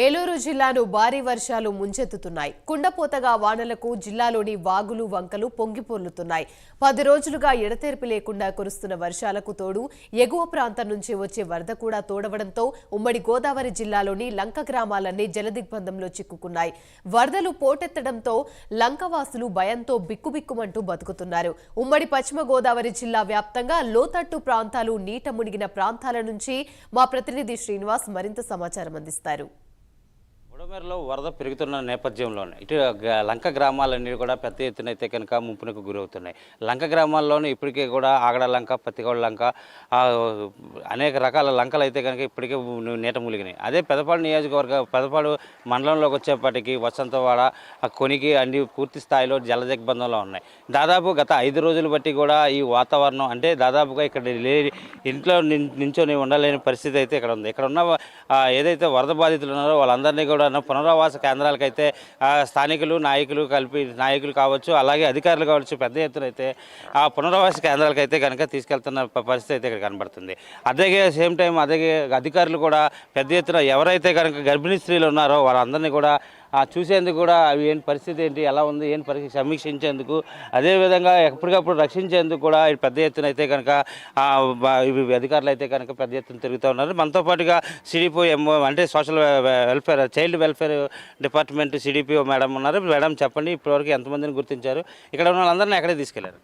ఏలూరు జిల్లాను భారీ వర్షాలు ముంచెత్తుతున్నాయి. కుండపోతగా వానలకు జిల్లాలోని వాగులు వంకలు పొంగిపొర్లుతున్నాయి. పది రోజులుగా ఎడతెరిపి లేకుండా కురుస్తున్న వర్షాలకు తోడు ఎగువ ప్రాంతం నుంచి వచ్చే వరద కూడా తోడవడంతో ఉమ్మడి గోదావరి జిల్లాలోని లంక గ్రామాలన్నీ జలదిగ్బంధంలో చిక్కుకున్నాయి. వరదలు పోటెత్తడంతో లంకవాసులు భయంతో బిక్కుబిక్కుమంటూ బతుకుతున్నారు. ఉమ్మడి పశ్చిమ గోదావరి జిల్లా వ్యాప్తంగా లోతట్టు ప్రాంతాలు నీట మునిగిన ప్రాంతాల నుంచి మా ప్రతినిధి శ్రీనివాస్ మరింత సమాచారం అందిస్తారు. బుడమేరులో వరద పెరుగుతున్న నేపథ్యంలోనే ఇటు గ- లంక గ్రామాలన్నీ కూడా పెద్ద ఎత్తున అయితే కనుక ముంపునకు గురవుతున్నాయి. లంక గ్రామాల్లోనే ఇప్పటికే కూడా ఆగడ లంక పత్తిగోడ లంక అనేక రకాల లంకలు అయితే కనుక ఇప్పటికే నీట ములిగినాయి అదే పెదపాడు నియోజకవర్గ పెదపాడు మండలంలోకి వచ్చేప్పటికి వసంతవాడ కొనికి అన్ని పూర్తి స్థాయిలో జలదిగ్బంధంలో ఉన్నాయి. దాదాపు గత ఐదు రోజులు బట్టి కూడా ఈ వాతావరణం అంటే దాదాపుగా ఇక్కడ లేని ఇంట్లో నించొని ఉండలేని పరిస్థితి అయితే ఇక్కడ ఉంది. ఇక్కడ ఉన్న ఏదైతే వరద బాధితులు ఉన్నారో వాళ్ళందరినీ కూడా పునరావాస కేంద్రాలకైతే స్థానికులు నాయకులు కలిపి నాయకులు కావచ్చు అలాగే అధికారులు కావచ్చు పెద్ద ఎత్తున అయితే ఆ పునరావాస కేంద్రాలకైతే కనుక తీసుకెళ్తున్న పరిస్థితి అయితే ఇక్కడ కనబడుతుంది. అదే సేమ్ టైం అదే అధికారులు కూడా పెద్ద ఎత్తున ఎవరైతే కనుక గర్భిణీ స్త్రీలు ఉన్నారో వారందరినీ కూడా చూసేందుకు కూడా అవి ఏంటి పరిస్థితి ఏంటి ఎలా ఉంది ఏంటి పరిస్థితి సమీక్షించేందుకు అదేవిధంగా ఎప్పటికప్పుడు రక్షించేందుకు కూడా పెద్ద ఎత్తున అయితే కనుక ఇవి అధికారులు అయితే కనుక పెద్ద ఎత్తున తిరుగుతూ ఉన్నారు. మనతో పాటుగా సిడిపో ఎంఓ అంటే social welfare child welfare department CDPO madam ఉన్నారు. మేడం చెప్పండి ఇప్పటివరకు ఎంతమందిని గుర్తించారు? ఇక్కడ ఉన్న వాళ్ళందరినీ అక్కడే తీసుకెళ్ళారు.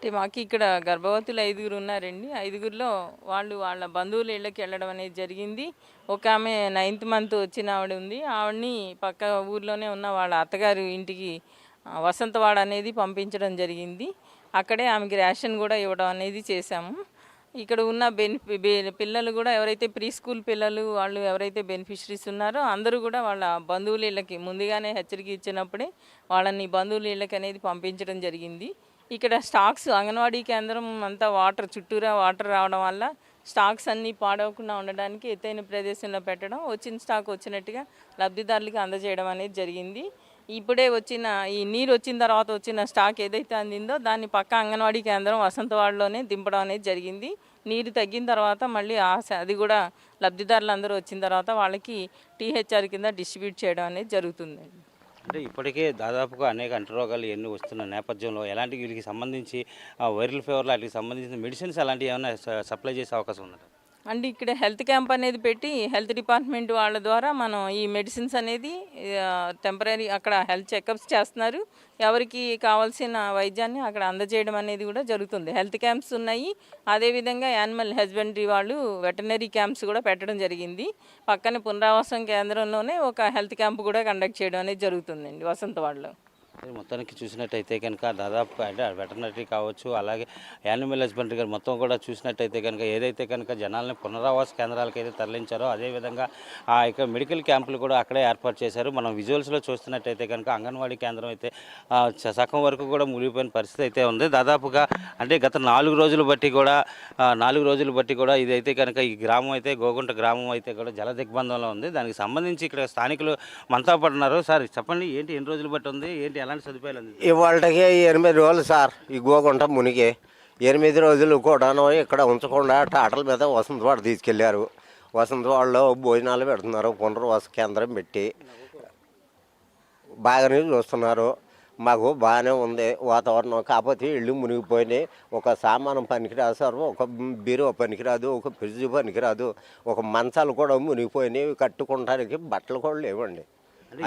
అంటే మాకు ఇక్కడ గర్భవతులు ఐదుగురు ఉన్నారండి. ఐదుగురిలో వాళ్ళు వాళ్ళ బంధువుల ఇళ్ళకి వెళ్ళడం అనేది జరిగింది. ఒక ఆమె నైన్త్ మంత్ వచ్చిన ఆవిడ ఉంది. ఆవిడని పక్క ఊర్లోనే ఉన్న వాళ్ళ అత్తగారు ఇంటికి వసంతవాడ అనేది పంపించడం జరిగింది. అక్కడే ఆమెకి రేషన్ కూడా ఇవ్వడం అనేది చేశాము. ఇక్కడ ఉన్న బెనిఫి బె- పిల్లలు కూడా ఎవరైతే ప్రీ స్కూల్ పిల్లలు వాళ్ళు ఎవరైతే బెనిఫిషరీస్ ఉన్నారో అందరూ కూడా వాళ్ళ బంధువుల ఇళ్ళకి ముందుగానే హెచ్చరిక ఇచ్చినప్పుడే వాళ్ళని బంధువుల ఇళ్ళకి అనేది పంపించడం జరిగింది. ఇక్కడ స్టాక్స్ అంగన్వాడీ కేంద్రం అంతా వాటర్ చుట్టూరా వాటర్ రావడం వల్ల స్టాక్స్ అన్నీ పాడవకుండా ఉండడానికి ఎత్తైన ప్రదేశంలో పెట్టడం వచ్చిన స్టాక్ వచ్చినట్టుగా లబ్ధిదారులకి అందజేయడం అనేది జరిగింది. ఇప్పుడే వచ్చిన ఈ నీరు వచ్చిన తర్వాత వచ్చిన స్టాక్ ఏదైతే అందిందో దాన్ని పక్క అంగన్వాడీ కేంద్రం వసంతవాడలోనే దింపడం అనేది జరిగింది. నీరు తగ్గిన తర్వాత మళ్ళీ ఆ స- అది కూడా లబ్ధిదారులు అందరూ వచ్చిన తర్వాత వాళ్ళకి టీహెచ్ఆర్ కింద డిస్ట్రిబ్యూట్ చేయడం అనేది జరుగుతుందండి. అంటే ఇప్పటికే దాదాపుగా అనేక అంటరోగాలు ఎన్ని వస్తున్న నేపథ్యంలో ఎలాంటి వీటికి సంబంధించి వైరల్ ఫీవర్ వాటికి సంబంధించిన మెడిసిన్స్ అలాంటివి ఏమైనా సప్లై చేసే అవకాశం ఉందా అంటే ఇక్కడ హెల్త్ క్యాంప్ అనేది పెట్టి హెల్త్ డిపార్ట్మెంట్ వాళ్ళ ద్వారా మనం ఈ మెడిసిన్స్ అనేది టెంపరీ అక్కడ హెల్త్ చెకప్స్ చేస్తున్నారు. ఎవరికి కావాల్సిన వైద్యాన్ని అక్కడ అందజేయడం అనేది కూడా జరుగుతుంది. హెల్త్ క్యాంప్స్ ఉన్నాయి. అదేవిధంగా యానిమల్ హస్బెండరీ వాళ్ళు వెటనరీ క్యాంప్స్ కూడా పెట్టడం జరిగింది. పక్కన పునరావాసం కేంద్రంలోనే ఒక హెల్త్ క్యాంప్ కూడా కండక్ట్ చేయడం అనేది జరుగుతుందండి వసంతవాడలో వాళ్ళు. మొత్తానికి చూసినట్టయితే కనుక దాదాపు అంటే వెటర్నరీ కావచ్చు అలాగే యానిమల్ హస్బెండరీ గారు మొత్తం కూడా చూసినట్టయితే కనుక ఏదైతే కనుక జనాల్ని పునరావాస కేంద్రాలకు అయితే తరలించారో అదేవిధంగా ఆ యొక్క మెడికల్ క్యాంపులు కూడా అక్కడే ఏర్పాటు చేశారు. మనం విజువల్స్లో చూస్తున్నట్టయితే కనుక అంగన్వాడీ కేంద్రం అయితే సగం వరకు కూడా మునిగిపోయిన పరిస్థితి అయితే ఉంది. దాదాపుగా అంటే గత నాలుగు రోజులు బట్టి కూడా నాలుగు రోజులు బట్టి కూడా ఇదైతే కనుక ఈ గ్రామం అయితే గోగుంట గ్రామం అయితే కూడా జల దిగ్బంధంలో ఉంది. దానికి సంబంధించి ఇక్కడ స్థానికులు మనతో పాటు సార్ చెప్పండి ఏంటి ఎన్ని రోజులు బట్టి ఉంది? ఏంటి ఎలాంటి సదుపాయాలు ఇవాళకి ఎనిమిది రోజులు సార్ ఈ గోగుంట మునిగి ఎనిమిది రోజులు కూడాను ఇక్కడ ఉంచకుండా టాటల మీద వసంతవాడ తీసుకెళ్ళారు. వసంతవాడలో భోజనాలు పెడుతున్నారు పునర్వాస కేంద్రం పెట్టి. బాగానే చూస్తున్నారు మాకు బాగానే ఉంది వాతావరణం. కాకపోతే ఇళ్ళు మునిగిపోయినాయి. ఒక సామానం పనికిరాదు సార్ ఒక బీరో పనికిరాదు ఒక ఫ్రిడ్జ్ పనికిరాదు ఒక మంచాలు కూడా మునిగిపోయినాయి. కట్టుకోవడానికి బట్టలు కూడా లేవండి.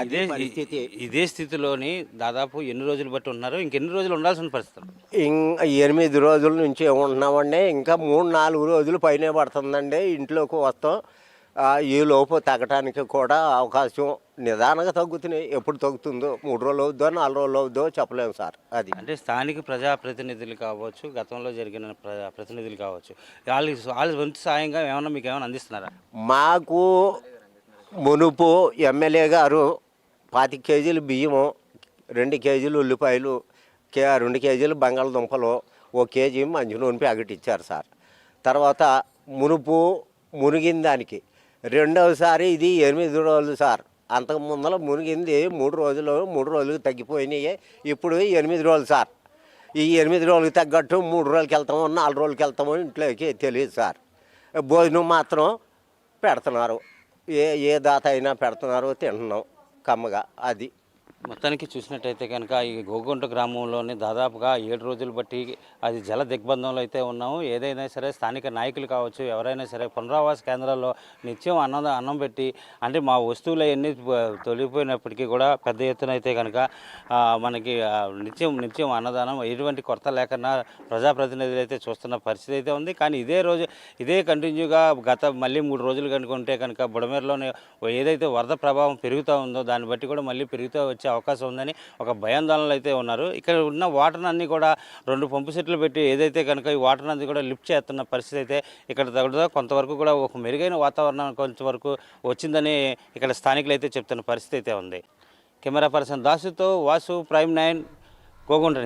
ఇదే పరిస్థితి. ఇదే స్థితిలోని దాదాపు ఎన్ని రోజులు బట్టి ఉన్నారు? ఇంకెన్ని రోజులు ఉండాల్సిన పరిస్థితులు ఇంకా ఎనిమిది రోజుల నుంచి ఉంటున్నామండి. ఇంకా మూడు నాలుగు రోజులు పైనే పడుతుందండి ఇంట్లోకి వస్తాం. ఆ, ఈ లోపు తగ్గటానికి కూడా అవకాశం నిదానంగా తగ్గుతున్నాయి. ఎప్పుడు తగ్గుతుందో మూడు రోజులు అవుద్దో నాలుగు రోజులు అవుద్దో చెప్పలేము సార్. అది. అంటే స్థానిక ప్రజాప్రతినిధులు కావచ్చు గతంలో జరిగిన ప్ర- ప్రతినిధులు కావచ్చు వాళ్ళు వాళ్ళ వంతు సాయంగా ఏమైనా మీకు ఏమైనా అందిస్తున్నారా? మాకు మునుపు ఎమ్మెల్యే గారు పాతి కేజీలు బియ్యము రెండు కేజీలు ఉల్లిపాయలు కే రెండు కేజీలు బంగాళదుంపలు ఓ కేజీ మంచి నూనె ప్యాకెట్ ఇచ్చారు సార్. తర్వాత మునుపు మునిగిన దానికి రెండవసారి ఇది ఎనిమిది రోజులు సార్. అంతకు ముందర మునిగింది మూడు రోజులు మూడు రోజులు తగ్గిపోయినాయి. ఇప్పుడు ఎనిమిది రోజులు సార్. ఈ ఎనిమిది రోజులకు తగ్గట్టు మూడు రోజులకి వెళ్తామో నాలుగు రోజులకి వెళ్తామో ఇంట్లోకి తెలియదు సార్. భోజనం మాత్రం పెడుతున్నారు. ఏ ఏ దాత అయినా పెడుతున్నారో తింటున్నాం కమ్మగా అది. మొత్తానికి చూసినట్టయితే కనుక ఈ గోగుంట గ్రామంలోని దాదాపుగా ఏడు రోజులు బట్టి అది జల దిగ్బంధంలో అయితే ఉన్నాము. ఏదైనా సరే స్థానిక నాయకులు కావచ్చు ఎవరైనా సరే పునరావాస కేంద్రాల్లో నిత్యం అన్నం అన్నం పెట్టి అంటే మా వస్తువులు అవన్నీ తొలిగిపోయినప్పటికీ కూడా పెద్ద ఎత్తున అయితే కనుక మనకి నిత్యం నిత్యం అన్నదానం ఎటువంటి కొరత లేకుండా ప్రజాప్రతినిధులు అయితే చూస్తున్న పరిస్థితి అయితే ఉంది. కానీ ఇదే రోజు ఇదే కంటిన్యూగా గత మళ్ళీ మూడు రోజులు కనుకుంటే కనుక బుడమేరులోనే ఏదైతే వరద ప్రభావం పెరుగుతూ ఉందో దాన్ని బట్టి కూడా మళ్ళీ పెరుగుతూ వచ్చే అవకాశం ఉందని ఒక భయాందోళనలు అయితే ఉన్నారు. ఇక్కడ ఉన్న వాటర్ అన్ని కూడా రెండు పంపు సెట్లు పెట్టి ఏదైతే కనుక ఈ వాటర్ అన్ని కూడా లిఫ్ట్ చేస్తున్న పరిస్థితి అయితే ఇక్కడ కూడా కొంతవరకు కూడా ఒక మెరుగైన వాతావరణం కొంతవరకు వచ్చిందని ఇక్కడ స్థానికులు అయితే చెప్తున్న పరిస్థితి అయితే ఉంది. కెమెరా పర్సన్ దాసుతో వాసు ప్రైమ్ నైన్ కోగుంట